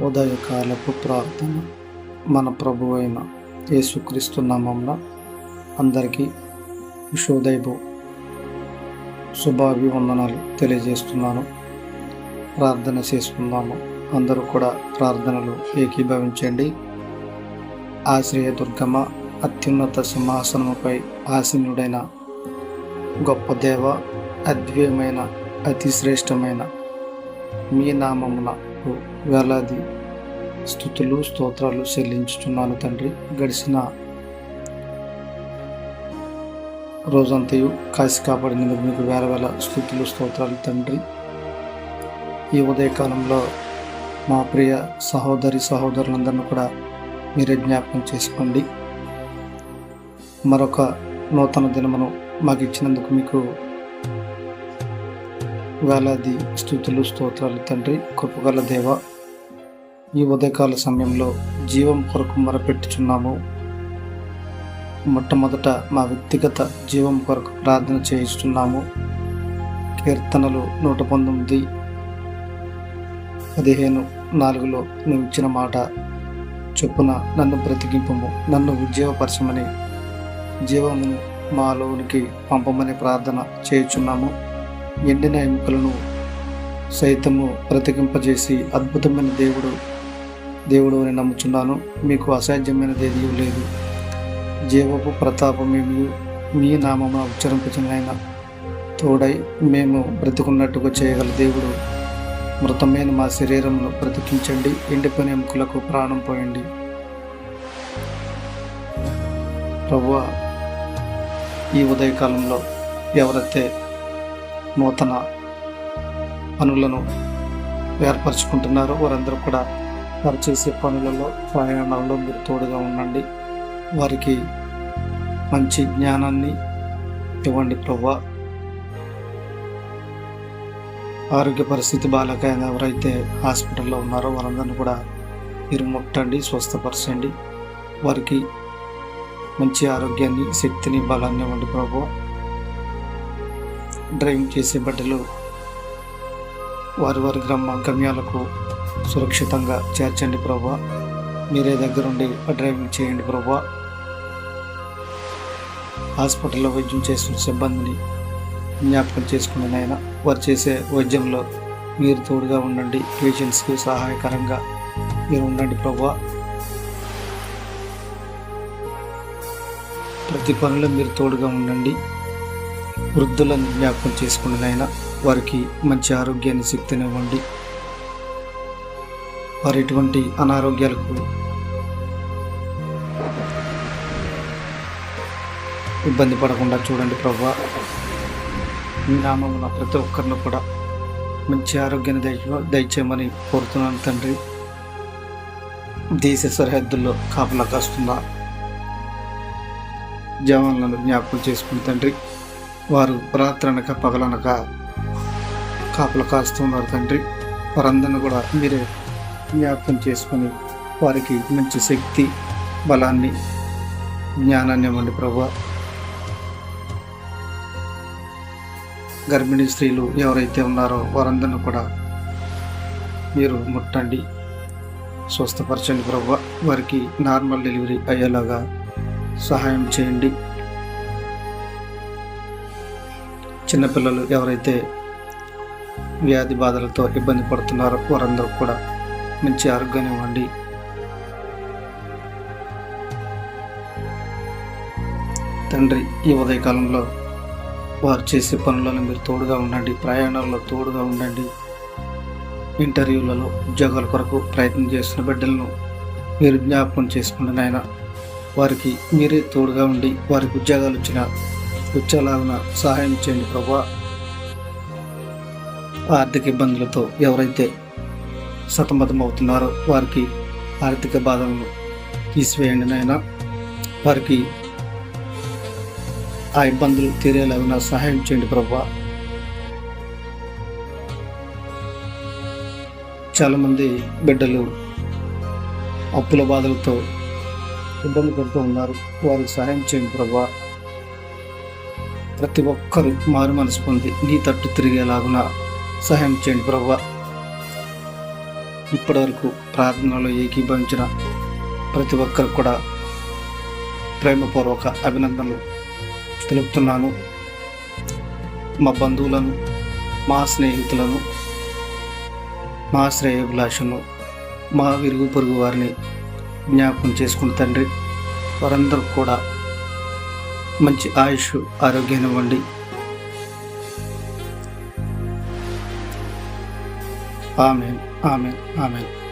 ఉదయకాలపు ప్రార్థన. మన ప్రభు అయిన యేసుక్రీస్తు నామంలో అందరికీ విశోదయపు శుభాభివందనాలు తెలియజేస్తున్నాను. ప్రార్థన చేసుకుందాము. అందరూ కూడా ప్రార్థనలు ఏకీభవించండి. ఆశ్రయ దుర్గమ అత్యున్నత సింహాసనముపై ఆసీనుడైన గొప్ప దేవ అద్వైమైన అతి శ్రేష్టమైన మీ నామమున నామమునకు వేలాది స్థుతులు స్తోత్రాలు చెల్లించుచున్నాను తండ్రి. గడిచిన రోజంతయు కాసి కాపాడినందుకు మీకు వేల వేల స్థుతులు స్తోత్రాలు తండ్రి. ఈ ఉదయకాలంలో మా ప్రియ సహోదరి సహోదరులందరినీ కూడా మీరే జ్ఞాపకం చేసుకోండి. మరొక నూతన దినమును మాకు ఇచ్చినందుకు మీకు వేలాది స్థుతులు స్తోత్రాలు తండ్రి కృపగల దేవ ఈ ఉదయకాల సమయంలో జీవం కొరకు మొరపెట్టుచున్నాము. మొట్టమొదట మా వ్యక్తిగత జీవం కొరకు ప్రార్థన చేయిస్తున్నాము. కీర్తనలు నూట పంతొమ్మిది పదిహేను నాలుగులో నువ్వు ఇచ్చిన మాట చొప్పున నన్ను బ్రతికింపము నన్ను ఉద్యోగపరచమని జీవమును మాలోనికి పంపమని ప్రార్థన చేయుచున్నాము. ఎండిన ఎముకలను సైతము బ్రతికింపజేసి అద్భుతమైన దేవుడు దేవుడు అని నమ్ముచున్నాను. మీకు అసాధ్యమైనది ఏదీ లేదు. జీవపు ప్రతాపమేమి మీ నామమున ఉచ్చరింపచిన తోడై మేము బ్రతుకున్నట్టుగా చేయగల దేవుడు మృతమైన మా శరీరమును బ్రతికించండి. ఎండిపోయిన ఎముకలకు ప్రాణం పోయండి. ప్రభు ఈ ఉదయకాలంలో ఎవరైతే నూతన పనులను ఏర్పరచుకుంటున్నారు వారందరూ కూడా వారు చేసే పనులలో ప్రయాణాల్లో మీరు తోడుగా ఉండండి. వారికి మంచి జ్ఞానాన్ని ఇవ్వండి ప్రభు ఆరోగ్య పరిస్థితి బాగాలేక ఎవరైతే హాస్పిటల్లో ఉన్నారో వారందరిని కూడా మీరు ముట్టండి స్వస్థపరచండి. వారికి మంచి ఆరోగ్యాన్ని శక్తిని బలాన్ని ఇవ్వండి ప్రభు డ్రైవింగ్ చేసే బిడ్డలు వారి వారి గ్రామ గమ్యాలకు సురక్షితంగా చేర్చండి ప్రభా. మీరే దగ్గరుండి డ్రైవింగ్ చేయండి ప్రభా. హాస్పిటల్లో వైద్యం చేస్తున్న సిబ్బందిని జ్ఞాపకం చేసుకున్న నాయన వారు చేసే వైద్యంలో మీరు తోడుగా ఉండండి. పేషెంట్స్కి సహాయకరంగా మీరు ఉండండి ప్రభా. ప్రతి పనిలో మీరు తోడుగా ఉండండి. వృద్ధులను జ్ఞాపకం చేసుకున్న నాయన వారికి మంచి ఆరోగ్యాన్ని శక్తినివ్వండి వారు ఎటువంటి అనారోగ్యాలకు ఇబ్బంది పడకుండా చూడండి ప్రభా. మీ నామమున ప్రతి ఒక్కరిని కూడా మంచి ఆరోగ్యాన్ని దయ దయచేయమని కోరుతున్నాను తండ్రి. దేశ సరిహద్దుల్లో కాపలా కాస్తున్న జవాన్లను జ్ఞాపకం చేసుకుని తండ్రి. వారు రాత్రనక పగలనక కాపలు కాస్తున్నారు తండ్రి. వారందరిని కూడా మీరే జ్ఞాపకం చేసుకొని వారికి మంచి శక్తి బలాన్ని జ్ఞానాన్ని ఇవ్వండి ప్రభా. గర్భిణీ స్త్రీలు ఎవరైతే ఉన్నారో వారందరిని కూడా మీరు ముట్టండి స్వస్థపరచండి ప్రభు. వారికి నార్మల్ డెలివరీ అయ్యేలాగా సహాయం చేయండి. చిన్నపిల్లలు ఎవరైతే వ్యాధి బాధలతో ఇబ్బంది పడుతున్నారో వారందరూ కూడా మంచి ఆరోగ్యాన్ని ఇవ్వండి. తండ్రి ఈ ఉదయకాలంలో వారు చేసే పనులలో మీరు తోడుగా ఉండండి ప్రయాణాల్లో తోడుగా ఉండండి. ఇంటర్వ్యూలలో ఉద్యోగాల కొరకు ప్రయత్నం చేస్తున్న బిడ్డలను మీరు జ్ఞాపకం చేసుకుని నాయన. వారికి మీరే తోడుగా ఉండి వారికి ఉద్యోగాలు వచ్చిన వచ్చేలాగున సహాయం చేయండి ప్రభా. ఆర్థిక ఇబ్బందులతో ఎవరైతే సతమతం అవుతున్నారో వారికి ఆర్థిక బాధలను తీసివేయండి నాయన. వారికి ఆ ఇబ్బందులు తీరేలాగిన సహాయం చేయండి ప్రభా. చాలామంది బిడ్డలు అప్పుల బాధలతో ఇబ్బంది పడుతూ ఉన్నారు. వారికి సహాయం చేయండి ప్రభా. ప్రతి ఒక్కరు మారు మనసు పొంది నీ తట్టు తిరిగేలాగున సహాయం చేయండి ప్రభా ఇప్పటివరకు ప్రార్థనలో ఏకీభవించిన ప్రతి ఒక్కరికి కూడా ప్రేమపూర్వక అభినందనలు తెలుపుతున్నాను. మా బంధువులను మా స్నేహితులను మా శ్రేయభిలాషను మా విరుగు పొరుగు వారిని జ్ఞాపకం చేసుకుని తండ్రి వారందరూ కూడా మంచి ఆయుష్ ఆరోగ్యాన్ని ఇవ్వండి. Amen amen amen.